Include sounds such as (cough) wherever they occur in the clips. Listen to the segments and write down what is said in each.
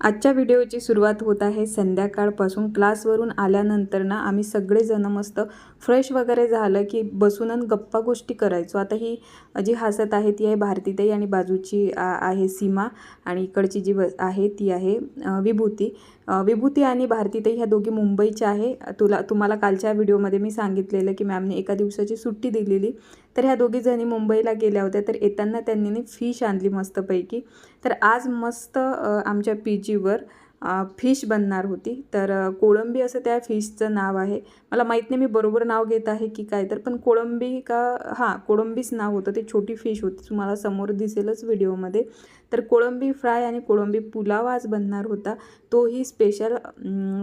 आजच्या व्हिडिओची सुरुवात होत आहे. संध्याकाळपासून क्लासवरून आल्यानंतर ना आम्ही सगळेजण मस्त फ्रेश वगैरे झालं की बसून आणि गप्पा गोष्टी करायचो. आता ही जी हसत आहे ती आहे भारतीताई आणि बाजूची आहे सीमा आणि इकडची जी ब- आहे ती आहे विभूती. विभूती आणि भारतीताई ह्या दोघी मुंबईच्या आहे. तुला तुम्हाला कालच्या व्हिडिओमध्ये मी सांगितलेलं की मॅमने एका दिवसाची सुट्टी दिलेली. तर ह्या दोघी जणी मुंबईला गेल्या होत्या तर येताना त्यांनी फिश आणली मस्तपैकी. तर आज मस्त आमच्या पी जीवर फिश बनणार होती. तर कोळंबी असं त्या फिशचं नाव आहे. मला माहीत नाही मी बरोबर नाव घेत आहे की काय तर पण कोळंबी का हां कोळंबीच नाव होतं. ते छोटी फिश होती. तुम्हाला समोर दिसेलच व्हिडिओमध्ये. तर कोळंबी फ्राय आणि कोळंबी पुलाव आज बनणार होता. तोही स्पेशल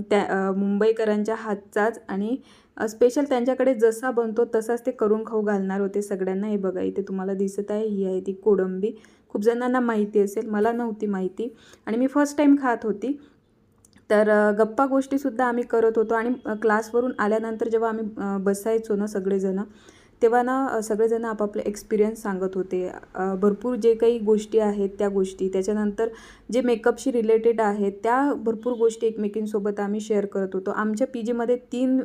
त्या मुंबईकरांच्या हातचाच आणि स्पेशल त्यांच्याकडे जसा बनतो तसाच ते करून खाऊ घालणार होते सगळ्यांना. हे बघा इथे तुम्हाला दिसत आहे ही आहे ती कोडंबी खूप जणांना माहिती असेल मला नव्हती माहिती. आणि मी फर्स्ट टाईम खात होती. तर गप्पा गोष्टीसुद्धा आम्ही करत होतो. आणि क्लासवरून आल्यानंतर जेव्हा आम्ही बसायचो ना सगळेजणं तेव्हा ना सगळेजण आपापले एक्सपिरियन्स सांगत होते. भरपूर जे काही गोष्टी आहेत त्या गोष्टी. त्याच्यानंतर जे मेकअपशी रिलेटेड आहेत त्या भरपूर गोष्टी एकमेकींसोबत आम्ही शेअर करत होतो. आमच्या पी जीमध्ये तीन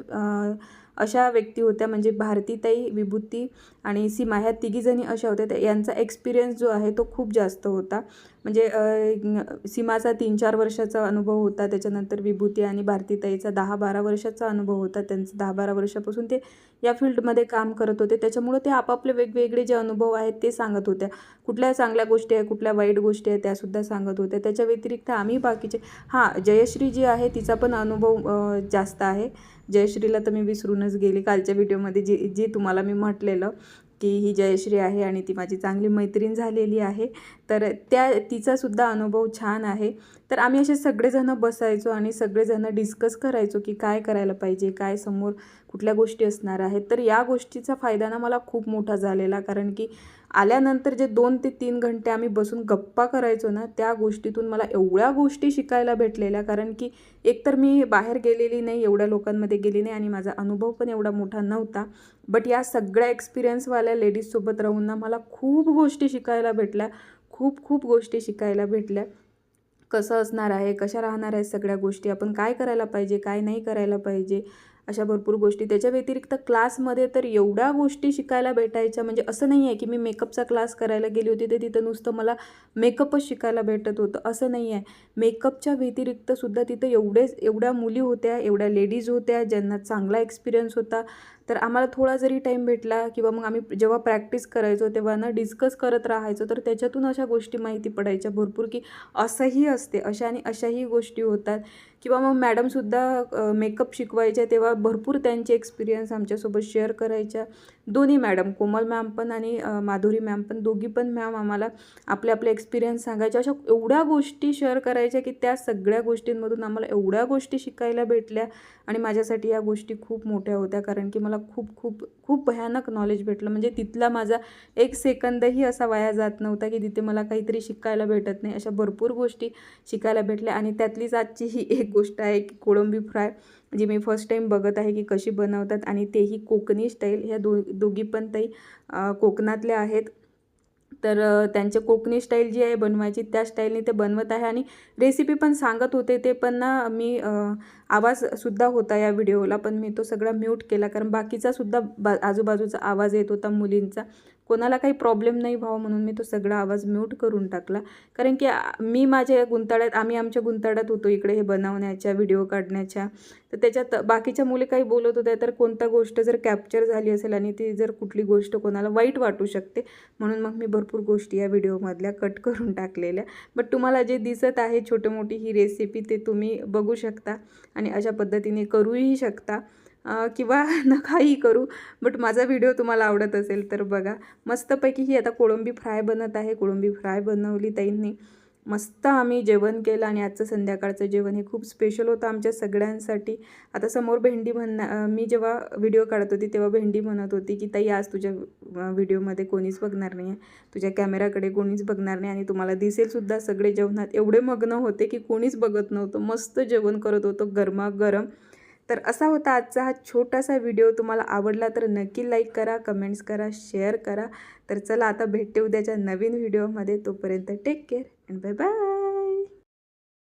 अशा व्यक्ती होत्या म्हणजे भारतीताई विभूती आणि सीमा. ह्या तिघीजणी अशा होत्या. यांचा एक्सपिरियन्स जो आहे तो खूप जास्त होता. म्हणजे सीमाचा तीन चार वर्षाचा अनुभव होता त्याच्यानंतर विभूती आणि भारतीताईचा दहा बारा वर्षाचा अनुभव होता त्यांचं दहा बारा वर्षापासून ते या फील्डमध्ये काम करत होते. त्याच्यामुळं ते आपापले वेगवेगळे जे अनुभव आहेत ते सांगत होत्या. कुठल्या चांगल्या गोष्टी आहे कुठल्या वाईट गोष्टी आहेत त्यासुद्धा सांगत होत्या. त्याच्या व्यतिरिक्त आम्ही बाकीचे हां जयश्री जी आहे तिचा पण अनुभव जास्त आहे. जयश्रीला तर मी विसरूनच गेली. कालच्या व्हिडिओमध्ये जी जे तुम्हाला मी म्हटलेलं. की ही जयश्री आहे आणि ती माझी चांगली मैत्रीण झालेली आहे. तर त्या तिचासुद्धा अनुभव छान आहे. तर आम्ही असे सगळेजणं बसायचो आणि सगळेजणं डिस्कस करायचो की काय करायला पाहिजे काय समोर कुठल्या गोष्टी असणार आहेत? तर या गोष्टीचा फायदा ना मला खूप मोठा झालेला कारण की आल्यानंतर जे दोन ते तीन घंटे आम्ही बसून गप्पा करायचो ना त्या गोष्टीतून मला एवढ्या गोष्टी शिकायला भेटलेल्या कारण की एकतर मी बाहेर गेलेली नाही एवढ्या लोकांमध्ये गेली नाही आणि माझा अनुभव पण एवढा मोठा नव्हता. बट या सगळ्या एक्सपिरियन्सवाल्या लेडीजसोबत राहून ना मला खूप गोष्टी शिकायला भेटल्या खूप खूप गोष्टी शिकायला भेटल्या. कसं असणार आहे कशा राहणार आहेत सगळ्या गोष्टी आपण काय करायला पाहिजे काय नाही करायला पाहिजे अशा भरपूर गोष्टी. त्याच्या व्यतिरिक्त क्लासमध्ये तर एवढ्या गोष्टी शिकायला भेटायच्या म्हणजे असं नाही आहे की मी मेकअपचा क्लास करायला गेली होती तर तिथं नुसतं मला मेकअपच शिकायला भेटत होतं. असं नाही आहे मेकअपच्या व्यतिरिक्तसुद्धा तिथं एवढेच एवढ्या मुली होत्या एवढ्या लेडीज होत्या ज्यांना चांगला एक्सपिरियन्स होता. तर आम्हाला थोडा जरी टाईम भेटला किंवा मग आम्ही जेव्हा प्रॅक्टिस करायचो तेव्हा ना डिस्कस करत राहायचो तर त्याच्यातून अशा गोष्टी माहिती पडायच्या भरपूर की असंही असते अशा आणि अशाही गोष्टी होतात. किंवा मग मॅडमसुद्धा मेकअप शिकवायच्या तेव्हा भरपूर त्यांचे एक्सपिरियन्स आमच्यासोबत शेअर करायच्या. दोन्ही मॅडम कोमल मॅम पण आणि माधुरी मॅम पण दोघी पण मॅम आम्हाला आपले आपले एक्सपिरियन्स सांगायच्या. अशा एवढ्या गोष्टी शेअर करायच्या की त्या सगळ्या गोष्टींमधून आम्हाला एवढ्या गोष्टी शिकायला भेटल्या आणि माझ्यासाठी या गोष्टी खूप मोठ्या होत्या. कारण की मला खूप खूप खूप भयानक नॉलेज भेटलं. म्हणजे तिथला माझा एक सेकंदही असा वाया जात नव्हता की तिथे मला काहीतरी शिकायला भेटत नाही. अशा भरपूर गोष्टी शिकायला भेटल्या. आणि त्यातलीच आजची ही एक गोष्ट आहे की कोळंबी फ्राय जी मी फर्स्ट टाईम बघत आहे की कशी बनवतात. आणि तेही कोकणी स्टाईल ह्या दो दोघी पण ताई कोकणातल्या आहेत. तर त्यांचे कोकणी स्टाईल जी आहे बनवायची त्या स्टाईलने ते बनवत आहे आणि रेसिपी पण सांगत होते ते पण ना मी आवाजसुद्धा होता या व्हिडिओला पण मी तो सगळा म्यूट केला कारण बाकीचासुद्धा बा आजूबाजूचा आवाज येत होता मुलींचा. कोणाला काही प्रॉब्लेम नाही व्हावं म्हणून मी तो सगळा आवाज म्यूट करून टाकला. कारण की मी माझ्या गुंताळ्यात आम्ही आमच्या गुंताळ्यात होतो इकडे हे बनवण्याच्या व्हिडिओ काढण्याच्या. तर त्याच्यात बाकीच्या मुली काही बोलत होत्या तर कोणता गोष्ट जर कॅप्चर झाली असेल आणि ती जर कुठली गोष्ट कोणाला वाईट वाटू शकते म्हणून मग मी भरपूर गोष्टी या व्हिडिओमधल्या कट करून टाकलेल्या. बट तुम्हाला जे दिसत आहे छोटी मोठी ही रेसिपी ते तुम्ही बघू शकता आणि अशा पद्धतीने करूही शकता. किंवा (laughs) नकाही करू बट माझा व्हिडिओ तुम्हाला आवडत असेल तर बघा. मस्तपैकी ही आता कोळंबी फ्राय बनत आहे. कोळंबी फ्राय बनवली ताईंनी. मस्त आम्ही जेवण केलं आणि आजचं संध्याकाळचं जेवण हे खूप स्पेशल होतं आमच्या सगळ्यांसाठी. आता समोर भेंडी म्हणणं मी जेव्हा व्हिडिओ काढत होती तेव्हा भेंडी म्हणत होती की ताई आज तुझ्या व्हिडिओमध्ये कोणीच बघणार नाही आहे तुझ्या कॅमेराकडे कोणीच बघणार नाही आणि तुम्हाला दिसेलसुद्धा सगळे जेवणात. एवढे मग्न होते की कोणीच बघत नव्हतं. मस्त जेवण करत होतं गरमागरम. तर असा होता आजचा हा छोटासा व्हिडिओ तुम्हाला आवडला तर नक्की लाईक करा कमेंट्स करा शेअर करा. तर चला आता भेटते उद्याच्या नवीन व्हिडिओमध्ये तोपर्यंत take care and bye bye